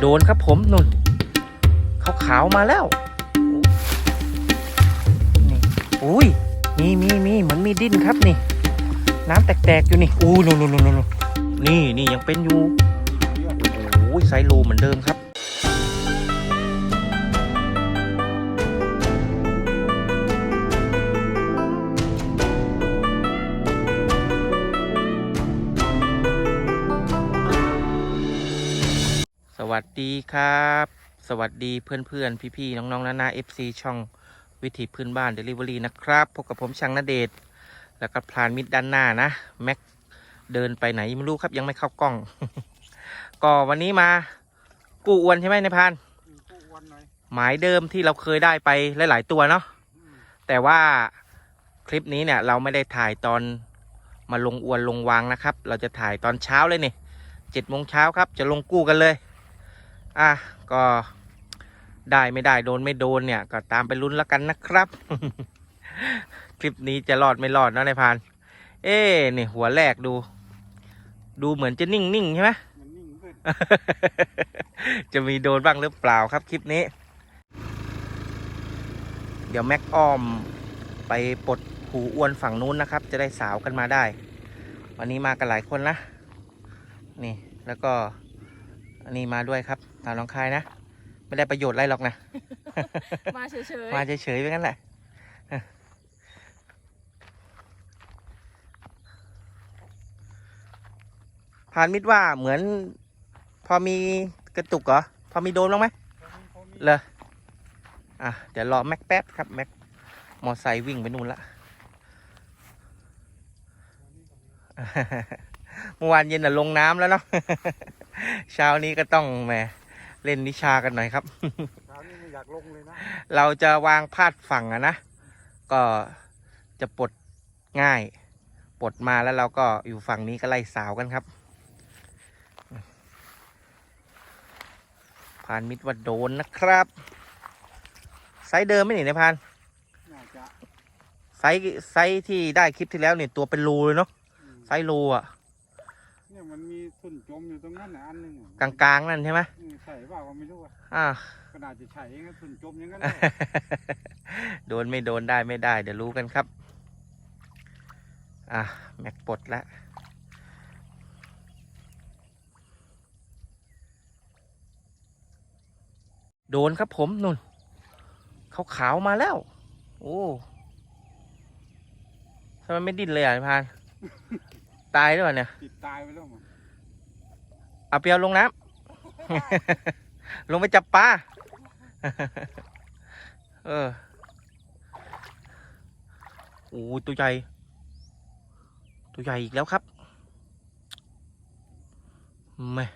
โดนครับผมนุ่นขาวขาวมาแล้วนี่อุ้ยมีมีมีเหมือนมีดิ้นครับนี่ น้ำแตกๆอยู่นี่อู้นุ่นนุ่นนุ่นนู่นนี่นี่ยังเป็นอยู่โอ้ยไซโลเหมือนเดิมครับ วัสดีครับ สวัสดีเพื่อนๆพี่ๆน้องๆนานา FC ช่องวิถีพื้นบ้าน Delivery นะครับพบกับผมช่างนาเดชแล้วก็พลานมิดด้านหน้านะ แม็กเดินไปไหนไม่รู้ครับยังไม่เข้ากล้อง ก็วันนี้มากู้อวนใช่ไหมในพรานหน่อยหมายเดิมที่เราเคยได้ไปหลาย ๆ ตัวเนาะแต่ว่าคลิปนี้เนี่ยเราไม่ได้ถ่ายตอนมาลงอวนลงวางนะครับ เราจะถ่ายตอนเช้าเลยนี่เจ็ดโมงเช้าครับ จะลงกู้กันเลย อะก็ได้ไม่ได้โดนไม่โดนเนี่ย ก็ตามไปลุ้นแล้วกันนะครับ คลิปนี้จะรอดไม่รอดเนาะนายพาน เอ๊นี่หัวแรกดู ดูเหมือนจะนิ่งๆใช่ไหมจะมีโดนบ้างหรือเปล่าครับคลิปนี้ เดี๋ยวแม็กอ้อมไปปลดหูอ้วนฝั่งนู้นนะครับ จะได้สาวกันมาได้ วันนี้มากันหลายคนนะ นี่แล้วก็อันนี้มาด้วยครับาวน้องคายนะ ไม่ได้ประโยชน์อะไรหรอกนะ มาเฉยๆ มาเฉยๆไปงั้นแหละพานมิดว่าเหมือน พอมีกระตุกเหรอ พอมีโดนบ้างไหมเลยอะ เดี๋ยวรอแม็กแป๊บครับแม็กมอไซค์วิ่งไปนู่นละเมื่อวานเย็นน่ะลงน้ำแล้วเนาะ เช้านี้ก็ต้องแหม เล่นวิชากันหน่อยครับ เช้านี้ไม่อยากลงเลยนะเราจะวางพาดฝั่งอะนะ ก็จะปลดง่าย ปลดมาแล้วเราก็อยู่ฝั่งนี้ก็ไล่สาวกันครับพานมิดว่าโดนนะครับ ไซส์เดิมไม่หนีในพาน น่าจะไซส์ไซส์ที่ได้คลิปที่แล้วเนี่ยตัวเป็นรูเลยเนาะ อืมไซส์รูอะ เนี่ยมันมีทุ่นจมอยู่ตรงนั้นนะอันหนึงอะกลางๆ นั่นใช่ไหมอืมใช่เปล่าก็ไม่รู้อะอ่า ขนาดจะใช่เองนะทุ่นจมอย่างนั้นโดนไม่โดนได้ไม่ได้ เดี๋ยวรู้กันครับ อะ แม็กปลดแล้วโดนครับผมนุ่นเขาขาวๆมาแล้ว โอ้ทำไมไม่ดิ้นเลยอะพาน ตายหรือเปล่าเนี่ย ติด ตายไปแล้วมั้งเอาเปียวลงน้ำ ลงไปจับปลา เออ โอ้ยตัวใหญ่ ตัวใหญ่อีกแล้วครับแม่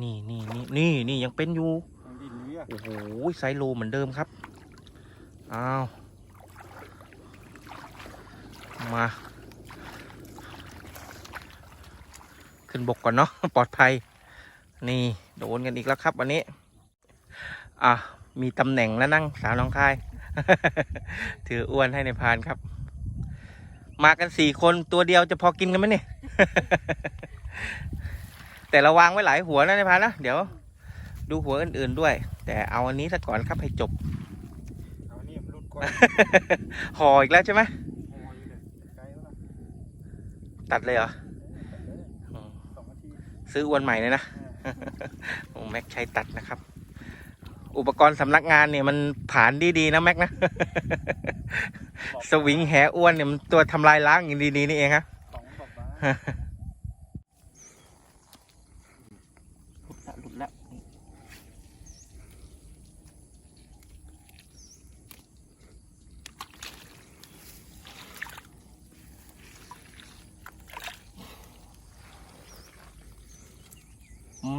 นี่นี่นี่นี่นี่ยังเป็นอยู่มันดินอยู่อะโอ้โหไซส์โลเหมือนเดิมครับ อ้าว มา ขึ้นบกก่อนเนาะปลอดภัย นี่โดนกันอีกแล้วครับ วันนี้ อะมีตำแหน่งแล้วนั่งสาวน้องคาย ถืออ้วนให้ในพานครับ มากันสี่คนตัวเดียวจะพอกินกันไหมเนี่ย แต่เราวางไว้หลายหัวนะในพานนะ เดี๋ยว ดูหัวอื่นๆด้วย แต่เอาอันนี้ซะก่อนครับให้จบเอานี่มันรุดก่อนห่ออีกแล้วใช่ไหมห่ออยู่เลยไกลแล้วล่ะตัดเลยเหรออืมสองนาที ซื้ออวนใหม่เลยนะเออโอ้แม็กใช้ตัดนะครับ อุปกรณ์สำนักงานเนี่ยมันผ่านดีๆนะแม็กนะ สวิงแหอ้วนเนี่ยมันตัวทำลายล้างอย่างดีๆนี่เองฮะสองดอกนะ หลุดแล้ว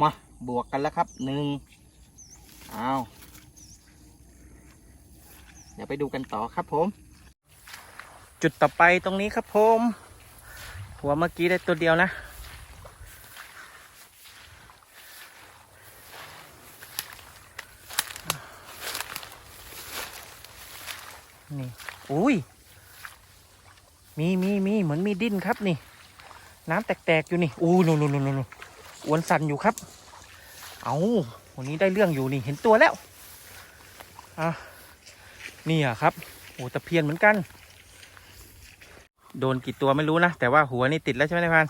มาบวกกันแล้วครับหนึ่งเอาเดี๋ยวไปดูกันต่อครับผม จุดต่อไปตรงนี้ครับผม หัวเมื่อกี้ได้ตัวเดียวนะ นี่อุ้ย มีมีมีเหมือนมีดิ้นครับนี่ น้ำแตกๆอยู่นี่อู้นู่นนู่นนู่นนู่น อวนสั่นอยู่ครับ เอาวันนี้ได้เรื่องอยู่นี่เห็นตัวแล้วอะนี่อะครับโอ้ตะเพียนเหมือนกัน โดนกี่ตัวไม่รู้นะ แต่ว่าหัวนี่ติดแล้วใช่ไหมนายพัน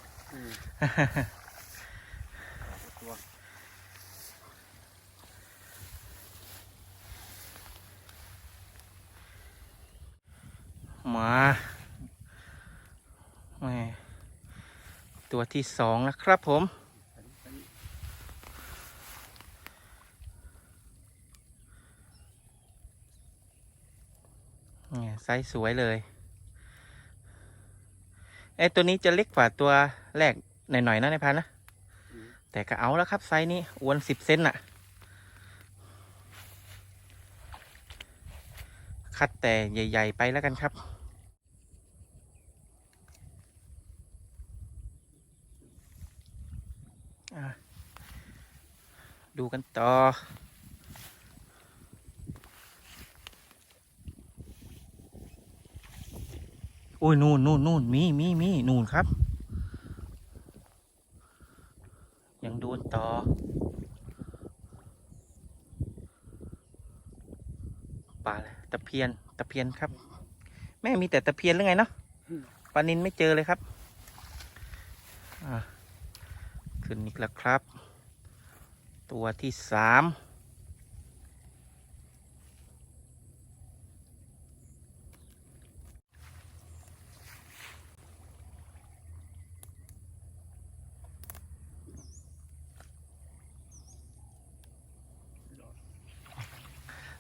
มาตัวที่สองนะครับผม เนี่ยไซส์สวยเลยไอ้ตัวนี้จะเล็กกว่าตัวแรกหน่อยๆนะในพันนะแต่ก็เอาแล้วครับไซส์นี้อวนสิบเซนน่ะ คัดแต่ใหญ่ ๆ ไปแล้วกันครับอะดูกันต่อ อ้ยนู่นนู่นนู่นมีมีมีนู่นครับ ยังโดนต่อ ปลาอะไรตะเพียนตะเพียนครับ แม่มีแต่ตะเพียนหรือไงเนาะปลานินไม่เจอเลยครับขึ้นอีกแล้วครับ ตัวที่สาม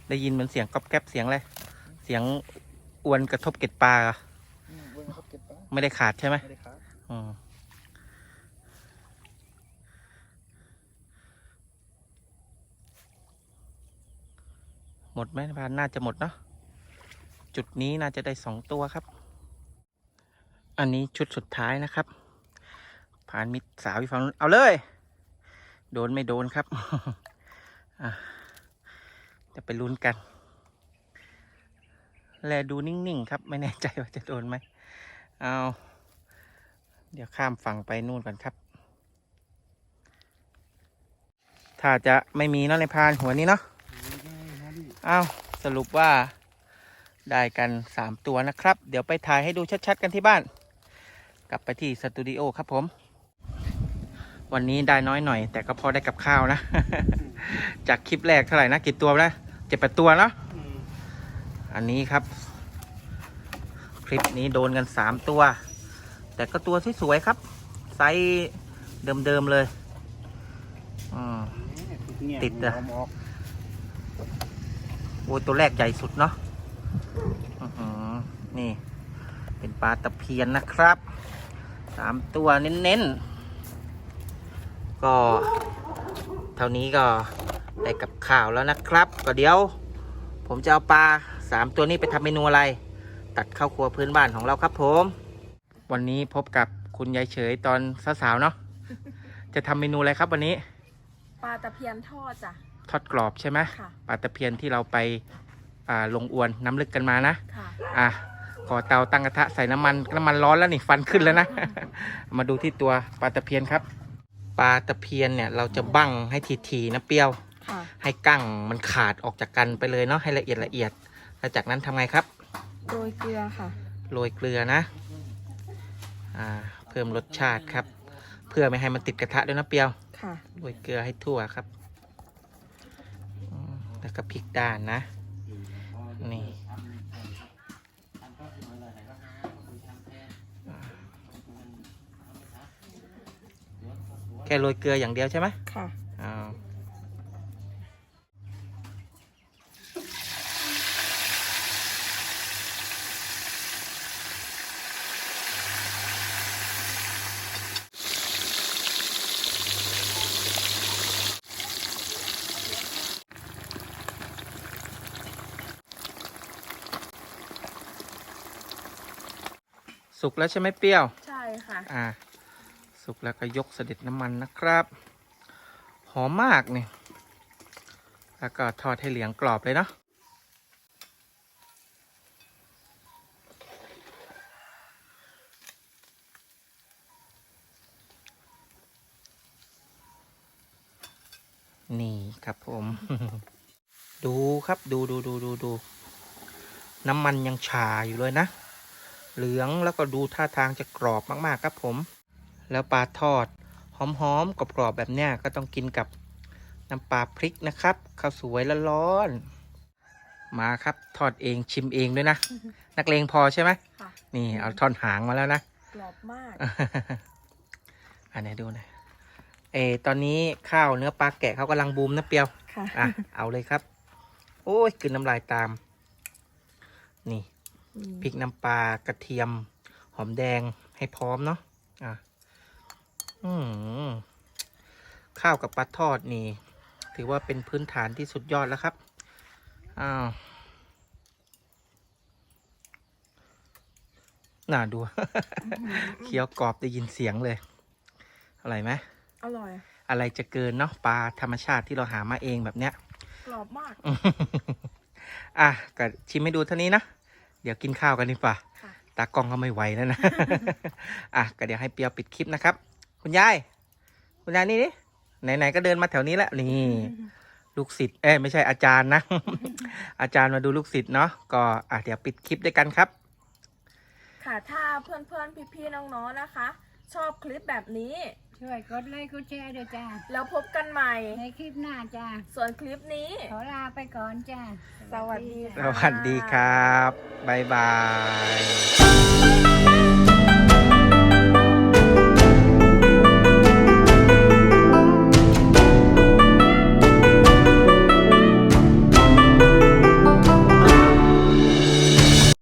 ได้ยินเหมือนเสียงก๊อบแก๊บเสียงอะไรเสียงอวนกระทบเกล็ดปลาเหรออืมเว้ยเขาเก็บปะไม่ได้ขาดใช่ไหมไม่ได้ครับอืมหมดไหมพานน่าจะหมดเนาะจุดนี้น่าจะได้สองตัวครับ อันนี้ชุดสุดท้ายนะครับ ผ่านมิดสาวอีกฝั่งนู้นเอาเลย โดนไม่โดนครับ อะ จะไปลุ้นกัน แลดูนิ่ง ๆ ครับ ไม่แน่ใจว่าจะโดนไหม เอา เดี๋ยวข้ามฝั่งไปนู่นก่อนครับ ถ้าจะไม่มีเนาะในพานหัวนี้เนาะ เอาสรุปว่าได้กันสามตัวนะครับ เดี๋ยวไปถ่ายให้ดูชัด ๆ กันที่บ้าน กลับไปที่สตูดิโอครับผม วันนี้ได้น้อยหน่อย แต่ก็พอได้กับข้าวนะ จากคลิปแรกเท่าไหร่นะกี่ตัวนะเจ็ดแปดตัวเนาะอืมอันนี้ครับ คลิปนี้โดนกันสามตัว แต่ก็ตัวที่สวยครับ ไซส์เดิมๆเลยอืมเนี่ยติดอะหัวหมอกโอ้ยตัวแรกใหญ่สุดเนาะอื้อหือนี่ เป็นปลาตะเพียนนะครับสามตัวเน้นๆ ก็เท่านี้ก็ได้กับข้าวแล้วนะครับ ก็เดี๋ยว ผมจะเอาปลาสามตัวนี้ไปทำเมนูอะไร ตัดเข้าวครัวพื้นบ้านของเราครับผม วันนี้พบกับคุณยายเฉยตอนสาวๆเนาะจะทำเมนูอะไรครับวันนี้ ปลาตะเพียนทอดจ้ะ ทอดกรอบใช่ไหมค่ะ ปลาตะเพียนที่เราไปอ่าลงอวนน้ำลึกกันมานะ ค่ะ อะขอเตาตั้งกระทะใส่น้ำมัน น้ำมันร้อนแล้วนี่ฟันขึ้นแล้วนะ มาดูที่ตัวปลาตะเพียนครับ ปลาตะเพียนเนี่ยเราจะบั้งให้ทีๆนะเปรี้ยว ค่ะให้กั้งมันขาดออกจากกันไปเลยเนาะให้ละเอียดละเอียดแล้วจากนั้นทำไงครับ โรยเกลือค่ะ โรยเกลือนะอ่าเพิ่มรสชาติครับ เพื่อไม่ให้มันติดกระทะด้วยนะเปรี้ยว ค่ะ โรยเกลือให้ทั่วครับอืมแล้วก็พลิกด้านนะ นี่ แค่โรยเกลืออย่างเดียวใช่ไหมค่ะอ้าวสุกแล้วใช่ไหมเปรี้ยว ใช่ค่ะ อ่า สุกแล้วก็ยกเสด็จน้ำมันนะครับ หอมมากเนี่ยแล้วก็ทอดให้เหลืองกรอบเลยเนาะนี่ครับผม ดูครับดูดูดูดูดูน้ำมันยังชาอยู่เลยนะ เหลืองแล้วก็ดูท่าทางจะกรอบมาก ๆ ครับผม แล้วปลาทอด หอมๆกรอบๆแบบเนี้ยก็ต้องกินกับน้ำปลาพริกนะครับข้าวสวยละร้อนๆมาครับทอดเองชิมเองด้วยนะ นักเลงพอใช่ไหมค่ะนี่เอาท่อนหางมาแล้วนะกรอบมากอันไหนดูหนะเออตอนนี้ข้าวเนื้อปลาแกะเขากำลังบูมนะเปียวค่ะอะเอาเลยครับ โอ้ยกลืนน้ำลายตาม นี่อืมพริกน้ำปลากระเทียม หอมแดงให้พร้อมเนาะอะอืม ข้าวกับปลาทอดนี่ ถือว่าเป็นพื้นฐานที่สุดยอดแล้วครับ อ้าว น่าดู เคี้ยวกรอบได้ยินเสียงเลย อะไรไหม อร่อย อะไรจะเกินเนาะปลาธรรมชาติที่เราหามาเองแบบเนี้ย กรอบมาก อะก็ชิมให้ดูเท่านี้นะ เดี๋ยวกินข้าวกันดีกว่าค่ะตากล้องก็ไม่ไหวแล้วนะ อะ ก็เดี๋ยวให้เปียวปิดคลิปนะครับ คุณยาย คุณยายนี่ดิไหนๆก็เดินมาแถวนี้แล้วนี่ลูกศิษย์เอ้ยไม่ใช่อาจารย์นะ อาจารย์มาดูลูกศิษย์เนาะก็อะเดี๋ยวปิดคลิปด้วยกันครับ ค่ะถ้าเพื่อนๆพี่ๆน้องๆนะคะ ชอบคลิปแบบนี้ ช่วยกดไลค์กดแชร์ด้วยจ้าแล้วพบกันใหม่ ในคลิปหน้าจ้าส่วนคลิปนี้ ขอลาไปก่อนจ้าสวัสดีสค่ะวัสดีครับบ๊ายบาย